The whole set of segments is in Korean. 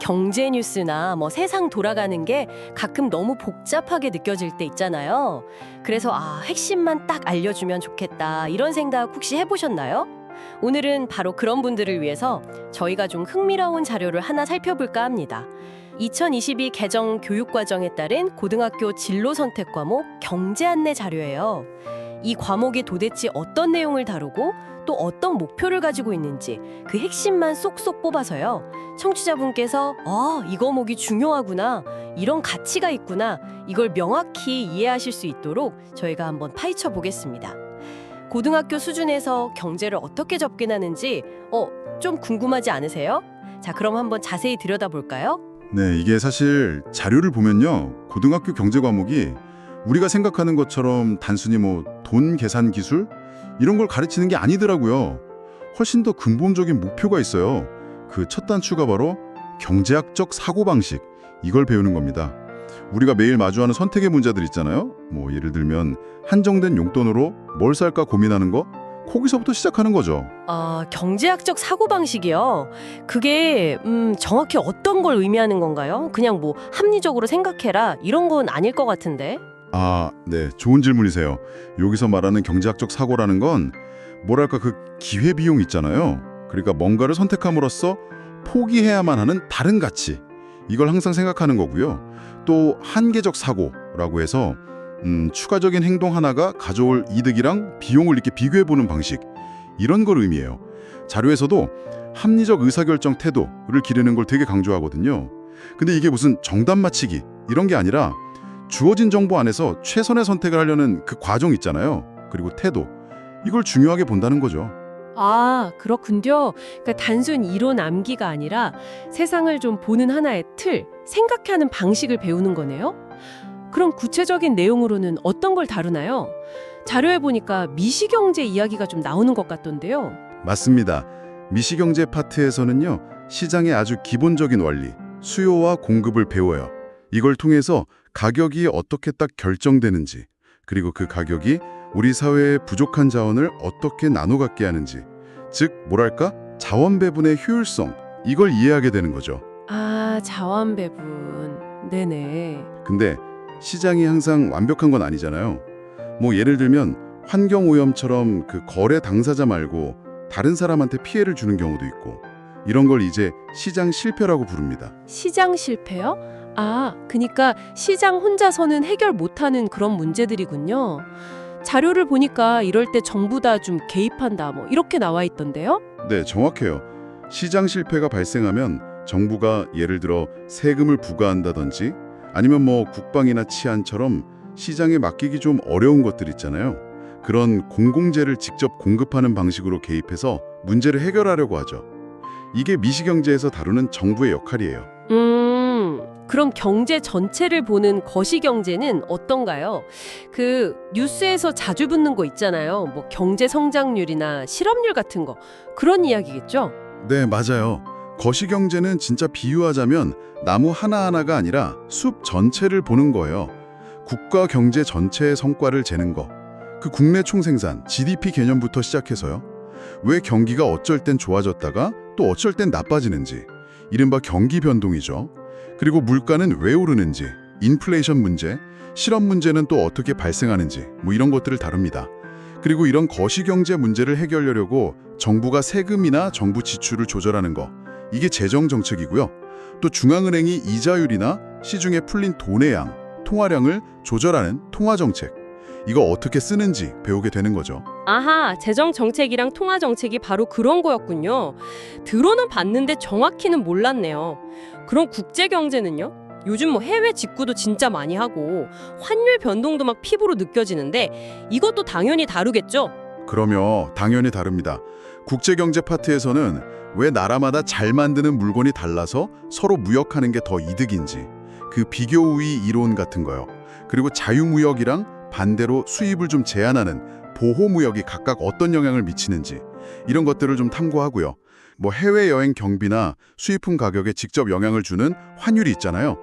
경제 뉴스나 뭐 세상 돌아가는 게 가끔 너무 복잡하게 느껴질 때 있잖아요. 그래서 아, 핵심만 딱 알려주면 좋겠다. 이런 생각 혹시 해보셨나요? 오늘은 바로 그런 분들을 위해서 저희가 좀 흥미로운 자료를 하나 살펴볼까 합니다. 2022 개정 교육과정에 따른 고등학교 진로 선택 과목 경제 안내 자료예요. 이 과목이 도대체 어떤 내용을 다루고 또 어떤 목표를 가지고 있는지 그 핵심만 쏙쏙 뽑아서요. 청취자분께서 아, 이 과목이 중요하구나. 이런 가치가 있구나. 이걸 명확히 이해하실 수 있도록 저희가 한번 파헤쳐 보겠습니다. 고등학교 수준에서 경제를 어떻게 접근하는지 어, 좀 궁금하지 않으세요? 자, 그럼 한번 자세히 들여다볼까요? 네, 이게 사실 자료를 보면요. 고등학교 경제 과목이 우리가 생각하는 것처럼 단순히 뭐 돈 계산 기술 이런 걸 가르치는 게 아니더라고요. 훨씬 더 근본적인 목표가 있어요. 그 첫 단추가 바로 경제학적 사고방식. 이걸 배우는 겁니다. 우리가 매일 마주하는 선택의 문제들 있잖아요. 뭐 예를 들면 한정된 용돈으로 뭘 살까 고민하는 거 거기서부터 시작하는 거죠. 아, 경제학적 사고방식이요. 그게 음, 정확히 어떤 걸 의미하는 건가요? 그냥 뭐 합리적으로 생각해라 이런 건 아닐 것 같은데. 아, 네. 좋은 질문이세요. 여기서 말하는 경제학적 사고라는 건 뭐랄까 그 기회 비용 있잖아요. 그러니까 뭔가를 선택함으로써 포기해야만 하는 다른 가치. 이걸 항상 생각하는 거고요. 또 한계적 사고라고 해서 음, 추가적인 행동 하나가 가져올 이득이랑 비용을 이렇게 비교해 보는 방식. 이런 걸 의미해요. 자료에서도 합리적 의사결정 태도를 기르는 걸 되게 강조하거든요. 근데 이게 무슨 정답 맞히기 이런 게 아니라 주어진 정보 안에서 최선의 선택을 하려는 그 과정 있잖아요. 그리고 태도. 이걸 중요하게 본다는 거죠. 아, 그렇군요. 그러니까 단순 이론 암기가 아니라 세상을 좀 보는 하나의 틀, 생각하는 방식을 배우는 거네요. 그럼 구체적인 내용으로는 어떤 걸 다루나요? 자료에 보니까 미시경제 이야기가 좀 나오는 것 같던데요. 맞습니다. 미시경제 파트에서는요. 시장의 아주 기본적인 원리, 수요와 공급을 배워요. 이걸 통해서 가격이 어떻게 딱 결정되는지, 그리고 그 가격이 우리 사회의 부족한 자원을 어떻게 나눠 갖게 하는지, 즉 뭐랄까? 자원 배분의 효율성, 이걸 이해하게 되는 거죠. 아, 자원 배분. 네네. 근데 시장이 항상 완벽한 건 아니잖아요. 뭐 예를 들면 환경 오염처럼 그 거래 당사자 말고 다른 사람한테 피해를 주는 경우도 있고 이런 걸 이제 시장 실패라고 부릅니다. 시장 실패요? 아, 그니까 시장 혼자서는 해결 못하는 그런 문제들이군요. 자료를 보니까 이럴 때 정부 다 좀 개입한다 뭐 이렇게 나와 있던데요. 네, 정확해요. 시장 실패가 발생하면 정부가 예를 들어 세금을 부과한다든지 아니면 뭐 국방이나 치안처럼 시장에 맡기기 좀 어려운 것들 있잖아요. 그런 공공재를 직접 공급하는 방식으로 개입해서 문제를 해결하려고 하죠. 이게 미시경제에서 다루는 정부의 역할이에요. 음, 그럼 경제 전체를 보는 거시경제는 어떤가요? 그 뉴스에서 자주 붙는 거 있잖아요. 뭐 경제 성장률이나 실업률 같은 거. 그런 이야기겠죠? 네, 맞아요. 거시경제는 진짜 비유하자면 나무 하나하나가 아니라 숲 전체를 보는 거예요. 국가 경제 전체의 성과를 재는 거. 그 국내 총생산, GDP 개념부터 시작해서요. 왜 경기가 어쩔 땐 좋아졌다가 또 어쩔 땐 나빠지는지. 이른바 경기 변동이죠. 그리고 물가는 왜 오르는지, 인플레이션 문제, 실업 문제는 또 어떻게 발생하는지 뭐 이런 것들을 다룹니다. 그리고 이런 거시경제 문제를 해결하려고 정부가 세금이나 정부 지출을 조절하는 거 이게 재정 정책이고요. 또 중앙은행이 이자율이나 시중에 풀린 돈의 양, 통화량을 조절하는 통화 정책 이거 어떻게 쓰는지 배우게 되는 거죠. 아하, 재정 정책이랑 통화 정책이 바로 그런 거였군요. 들어는 봤는데 정확히는 몰랐네요. 그럼 국제 경제는요? 요즘 뭐 해외 직구도 진짜 많이 하고 환율 변동도 막 피부로 느껴지는데 이것도 당연히 다루겠죠? 그러면 당연히 다릅니다. 국제 경제 파트에서는 왜 나라마다 잘 만드는 물건이 달라서 서로 무역하는 게 더 이득인지 그 비교 우위 이론 같은 거요. 그리고 자유무역이랑 반대로 수입을 좀 제한하는 보호무역이 각각 어떤 영향을 미치는지 이런 것들을 좀 탐구하고요. 뭐 해외여행 경비나 수입품 가격에 직접 영향을 주는 환율이 있잖아요.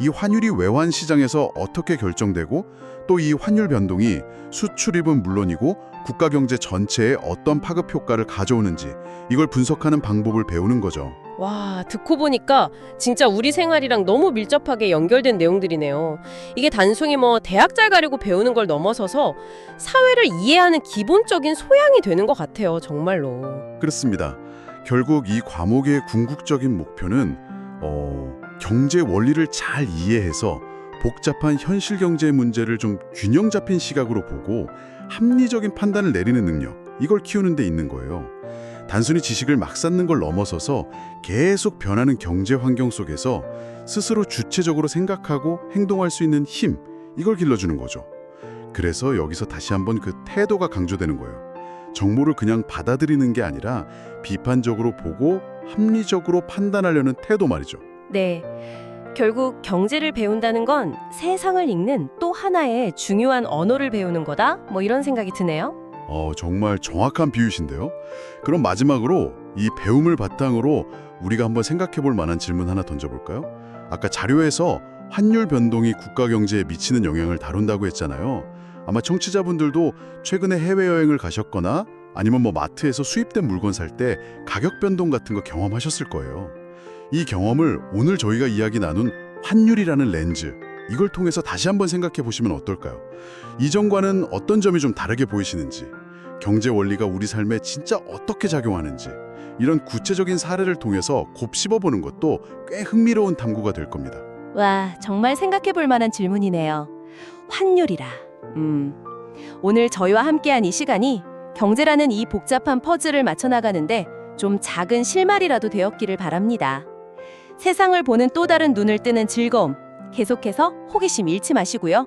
이 환율이 외환 시장에서 어떻게 결정되고 또 이 환율 변동이 수출입은 물론이고 국가 경제 전체에 어떤 파급 효과를 가져오는지 이걸 분석하는 방법을 배우는 거죠. 와, 듣고 보니까 진짜 우리 생활이랑 너무 밀접하게 연결된 내용들이네요. 이게 단순히 뭐 대학 잘 가려고 배우는 걸 넘어서서 사회를 이해하는 기본적인 소양이 되는 것 같아요, 정말로. 그렇습니다. 결국 이 과목의 궁극적인 목표는 어, 경제 원리를 잘 이해해서 복잡한 현실 경제 문제를 좀 균형 잡힌 시각으로 보고 합리적인 판단을 내리는 능력 이걸 키우는 데 있는 거예요. 단순히 지식을 막 쌓는 걸 넘어서서 계속 변하는 경제 환경 속에서 스스로 주체적으로 생각하고 행동할 수 있는 힘 이걸 길러주는 거죠. 그래서 여기서 다시 한번 그 태도가 강조되는 거예요. 정보를 그냥 받아들이는 게 아니라 비판적으로 보고 합리적으로 판단하려는 태도 말이죠. 네. 결국 경제를 배운다는 건 세상을 읽는 또 하나의 중요한 언어를 배우는 거다. 뭐 이런 생각이 드네요. 어, 정말 정확한 비유신데요. 그럼 마지막으로 이 배움을 바탕으로 우리가 한번 생각해 볼 만한 질문 하나 던져볼까요? 아까 자료에서 환율 변동이 국가 경제에 미치는 영향을 다룬다고 했잖아요. 아마 청취자분들도 최근에 해외여행을 가셨거나 아니면 뭐 마트에서 수입된 물건 살 때 가격 변동 같은 거 경험하셨을 거예요. 이 경험을 오늘 저희가 이야기 나눈 환율이라는 렌즈 이걸 통해서 다시 한번 생각해 보시면 어떨까요? 이전과는 어떤 점이 좀 다르게 보이시는지, 경제 원리가 우리 삶에 진짜 어떻게 작용하는지 이런 구체적인 사례를 통해서 곱씹어 보는 것도 꽤 흥미로운 탐구가 될 겁니다. 와, 정말 생각해 볼 만한 질문이네요. 환율이라. 음. 오늘 저희와 함께한 이 시간이 경제라는 이 복잡한 퍼즐을 맞춰 나가는데 좀 작은 실마리라도 되었기를 바랍니다. 세상을 보는 또 다른 눈을 뜨는 즐거움. 계속해서 호기심 잃지 마시고요.